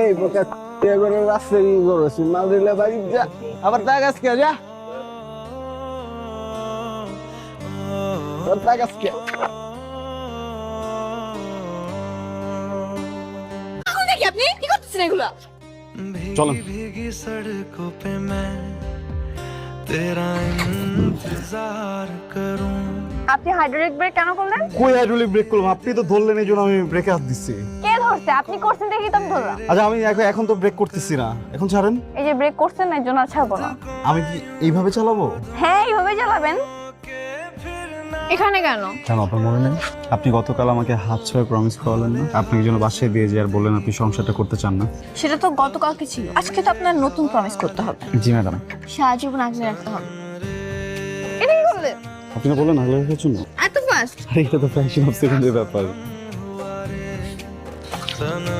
এই বোকা মাল দিলে বাড়ি যা। আবার তা গাছ কে যা। তা গাছ কে। আপনি? চলেন। আপনি হাইড্রোলিক ব্রেক কেন করলেন? কই হাইড্রোলিক ব্রেক করলাম? আপনি তো ধরলেন এই জন্য আমি ব্রেক হাত দিচ্ছি। কে ধরছে আপনি করছেন দেখি তো আমি ধরলাম আচ্ছা আমি এখন এখন তো ব্রেক করতেছি না। এখন ছাড়েন। এই যে ব্রেক করছেন না এর জন্য আর ছাড়বো না। আমি কি এইভাবে চালাবো? হ্যাঁ এইভাবে চালাবেন। এখানে কেন? কেন আপনার মনে নেই? আপনি গতকাল আমাকে হাত ছয় প্রমিস করালেন না। আপনি একজন বাসায় দিয়ে যে আর বললেন আপনি সংসারটা করতে চান না। সেটা তো গতকালকে ছিল। আজকে তো আপনার নতুন প্রমিস করতে হবে। জি ম্যাডাম। সারা জীবন আগলে রাখতে হবে। এটা কি করলেন? আপনি বললেন আগলে রাখার জন্য? এত ফাস্ট আরে এটা তো ফ্যাশন অফ সেকেন্ডের ব্যাপার। vatanım